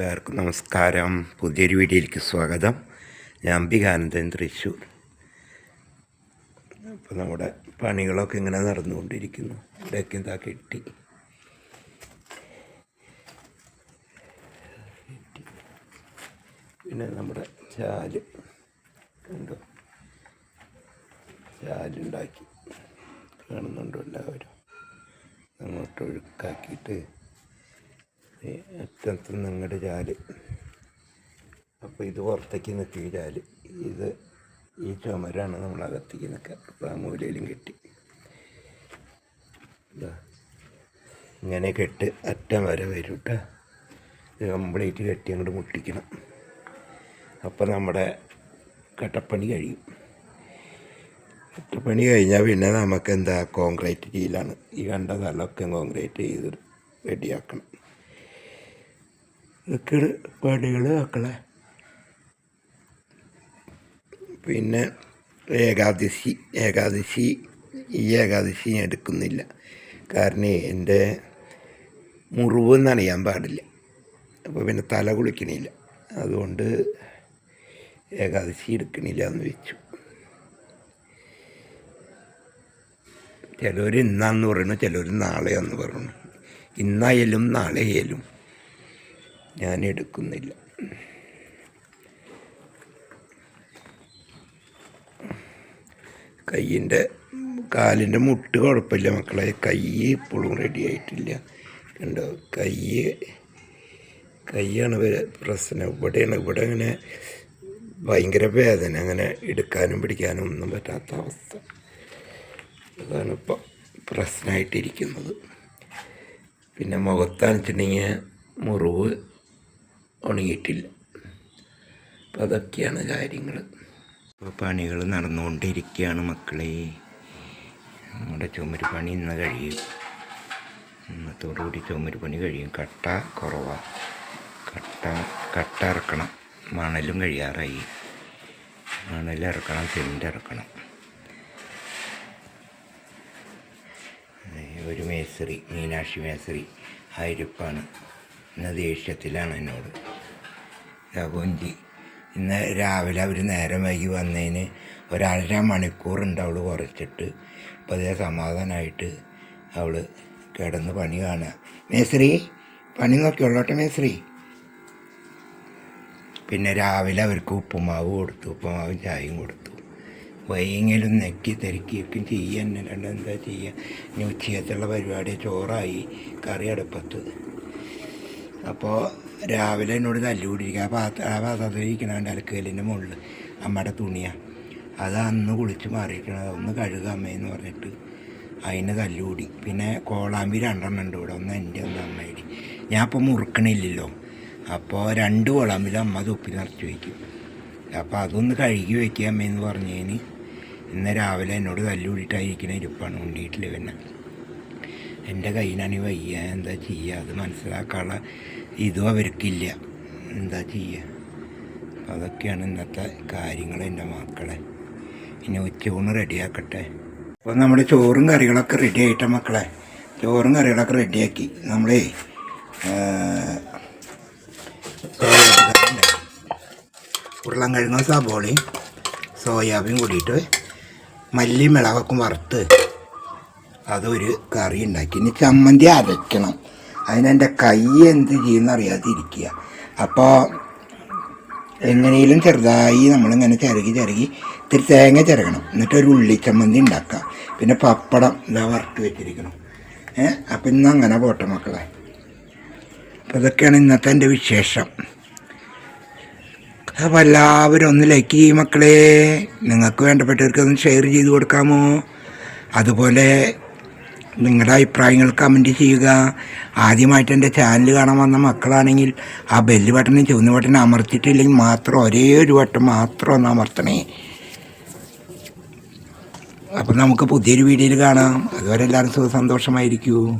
എല്ലാവർക്കും നമസ്കാരം. പുതിയൊരു വീഡിയോയിലേക്ക് സ്വാഗതം. ഞാൻ അംബികാനന്ദൻ തൃശ്ശൂർ അപ്പോൾ നമ്മുടെ പണികളൊക്കെ ഇങ്ങനെ നടന്നുകൊണ്ടിരിക്കുന്നു. ഇവിടെയൊക്കെ എന്താ കെട്ടി? പിന്നെ നമ്മുടെ ചാൽ. കണ്ടോ? ചാലുണ്ടാക്കി. കാണുന്നുണ്ടോ എല്ലാവരും? അങ്ങോട്ട് ഒഴുക്കാക്കിയിട്ട് ഈ അറ്റത്ത് നിങ്ങളുടെ ചാൽ. അപ്പോൾ ഇത് പുറത്തേക്ക് നിൽക്കുക ചാൽ. ഇത് ഈ ചുമരാണ് നമ്മൾ അകത്തേക്ക് നിൽക്കുക അപ്പോൾ ആ മൂലയിലും കെട്ടി. ഇങ്ങനെ കെട്ട് അറ്റം വരെ വരും കേട്ടോ ഇത് കംപ്ലീറ്റ് കെട്ടി അങ്ങോട്ട് മുട്ടിക്കണം. അപ്പോൾ നമ്മുടെ കട്ടപ്പണി കഴിയും. കട്ടപ്പണി കഴിഞ്ഞാൽ പിന്നെ നമുക്ക് എന്താ കോൺക്രീറ്റ് ചെയ്യലാണ് ഈ കണ്ട സ്ഥലമൊക്കെ കോൺക്രീറ്റ് ചെയ്ത് റെഡിയാക്കണം. ഇതൊക്കെ പണികൾ മക്കളെ. പിന്നെ ഏകാദശി. ഏകാദശി ഈ ഏകാദശി ഞാൻ എടുക്കുന്നില്ല. കാരണം എന്റെ മുറിവ് നനയാൻ പാടില്ല. അപ്പോൾ പിന്നെ തല കുളിക്കണില്ല. അതുകൊണ്ട് ഏകാദശി എടുക്കണില്ല എന്ന് വെച്ചു. ചിലർ ഇന്നാന്ന് പറയണു ചിലർ നാളെയാന്ന് പറയണു ഇന്നായാലും നാളെ ആയാലും ഞാൻ എടുക്കുന്നില്ല. കയ്യിന്റെ കാലിന്റെ മുട്ട് കുഴപ്പമില്ല മക്കളെ. കൈ ഇപ്പോഴും റെഡി ആയിട്ടില്ല. കണ്ടോ? കൈ കൈയാണ് പ്രശ്നം. ഇവിടെയാണ് ഇവിടെ അങ്ങനെ ഭയങ്കര വേദന. അങ്ങനെ എടുക്കാനും പിടിക്കാനും ഒന്നും പറ്റാത്ത അവസ്ഥ. അതാണ് ഇപ്പോൾ പ്രശ്നമായിട്ടിരിക്കുന്നത് പിന്നെ മുഖത്താണെന്ന് വെച്ചിട്ടുണ്ടെങ്കിൽ മുറിവ് ഉണങ്ങിയിട്ടില്ല. അപ്പം അതൊക്കെയാണ് കാര്യങ്ങൾ ഇപ്പോൾ പണികൾ നടന്നുകൊണ്ടിരിക്കുകയാണ് മക്കളെ. നമ്മുടെ ചുമര് പണി ഇന്ന് കഴിയും. ഇന്നത്തോടുകൂടി ചുമര് പണി കഴിയും. കട്ട കുറവാണ് കട്ട കട്ട ഇറക്കണം മണലും കഴിയാറായി. മണൽ ഇറക്കണം ഇറക്കണം ഒരു മേസറി മീനാക്ഷി മേസറി ഹൈരപ്പാണ് ഇന്ന് ദേഷ്യത്തിലാണ് എന്നോട്. കൊഞ്ചി ഇന്ന് രാവിലെ അവർ നേരം വൈകി വന്നതിന് ഒരര മണിക്കൂറുണ്ട് അവൾ കുറച്ചിട്ട്. അപ്പോൾ അതേ സമാധാനമായിട്ട് അവൾ കിടന്ന് പണി കാണുക. മേശ്രീ പണി നോക്കിയുള്ളോട്ടെ മേശ്രീ പിന്നെ രാവിലെ അവർക്ക് ഉപ്പുമാവ് കൊടുത്തു ഉപ്പുമാവും ചായയും കൊടുത്തു. വൈകിലും നെക്കി തിരക്കിയൊക്കെ ചെയ്യാൻ. തന്നെ എന്താ ചെയ്യുക ഇനി ഉച്ചയത്തുള്ള പരിപാടി ചോറായി കറി അടുപ്പത്ത്. അപ്പോൾ രാവിലെ എന്നോട് തല്ലുകൂടിയിരിക്കുക ആ പാത്ര ആ പാത്രത്തിൽ ഇരിക്കണ അലക്കലിന്റെ മുകളിൽ അമ്മയുടെ തുണിയാണ് അത് അന്ന് കുളിച്ച് മാറിയിരിക്കണത്. ഒന്ന് കഴുകുക അമ്മയെന്ന് പറഞ്ഞിട്ട് അതിന് തല്ലുകൂടി പിന്നെ കോളാമ്പി രണ്ടെണ്ണം ഉണ്ട് ഇവിടെ. ഒന്ന് എന്റെ ഒന്ന് അമ്മയുടെ. ഞാൻ ഇപ്പോൾ മുറുക്കണില്ലല്ലോ. അപ്പോൾ രണ്ട് കോളാമ്പിൽ അമ്മ തുപ്പി നിറച്ച് വയ്ക്കും അപ്പോൾ അതൊന്ന് കഴുകി വയ്ക്കുക അമ്മയെന്ന് പറഞ്ഞതിന് ഇന്ന് രാവിലെ എന്നോട് തല്ലുകൂടിയിട്ടായിരിക്കണ ഇരിപ്പാണ്. ഉണ്ടിയിട്ടില്ല പിന്നെ എന്റെ കയ്യിനാണ് വയ്യ. എന്താ ചെയ്യുക? അത് മനസ്സിലാക്കാനുള്ള ഇതും അവർക്കില്ല. എന്താ ചെയ്യുക? അതൊക്കെയാണ് ഇന്നത്തെ കാര്യങ്ങൾ എന്റെ മക്കളെ. ഇനി ഉച്ചയൂണ് റെഡിയാക്കട്ടെ. അപ്പോൾ നമ്മുടെ ചോറും കറികളൊക്കെ റെഡി ആയിട്ട മക്കളെ. ചോറും കറികളൊക്കെ റെഡിയാക്കി നമ്മളേ ഉരുളൻകിഴങ്ങും സബോളയും സോയാബീൻ കൂടിയിട്ട് മല്ലി മിളകൊക്കെ വറുത്ത് അതൊരു കറി ഉണ്ടാക്കി ഇനി ചമ്മന്തി അരയ്ക്കണം അതിനെന്റെ കൈ എന്ത് ചെയ്യുന്ന അറിയാതിരിക്കുക. അപ്പോൾ എങ്ങനെയും ചെറുതായി നമ്മളിങ്ങനെ ചിരകി ചിരകി ഇത്തിരി തേങ്ങ ചിരകണം. എന്നിട്ട് ഒരു ഉള്ളി ചമ്മന്തി ഉണ്ടാക്കുക. പിന്നെ പപ്പടം ഇതാ വറുത്ത് വെച്ചിരിക്കണം. ഏ? അപ്പം ഇന്ന് അങ്ങനെ പോട്ടെ മക്കളെ. അപ്പം ഇതൊക്കെയാണ് ഇന്നത്തെ എന്റെ വിശേഷം. അപ്പോൾ എല്ലാവരും ഒന്ന് ലൈക്ക് ചെയ്യും മക്കളെ. നിങ്ങൾക്ക് വേണ്ടപ്പെട്ടവർക്ക് ഒന്ന് ഷെയർ ചെയ്ത് കൊടുക്കാമോ? അതുപോലെ നിങ്ങളുടെ അഭിപ്രായങ്ങൾ കമന്റ് ചെയ്യുക. ആദ്യമായിട്ട് എന്റെ ചാനൽ കാണാൻ വന്ന മക്കളാണെങ്കിൽ ആ ബെല്ല് ബട്ടണും ചുവന്ന ബട്ടൺ അമർത്തിയിട്ടില്ലെങ്കിൽ മാത്രം ഒരേ ഒരു വട്ടം മാത്രം ഒന്ന് അമർത്തണേ. അപ്പം നമുക്ക് പുതിയൊരു വീഡിയോയിൽ കാണാം. അതുവരെ എല്ലാവരും സുഖ സന്തോഷമായിരിക്കൂ.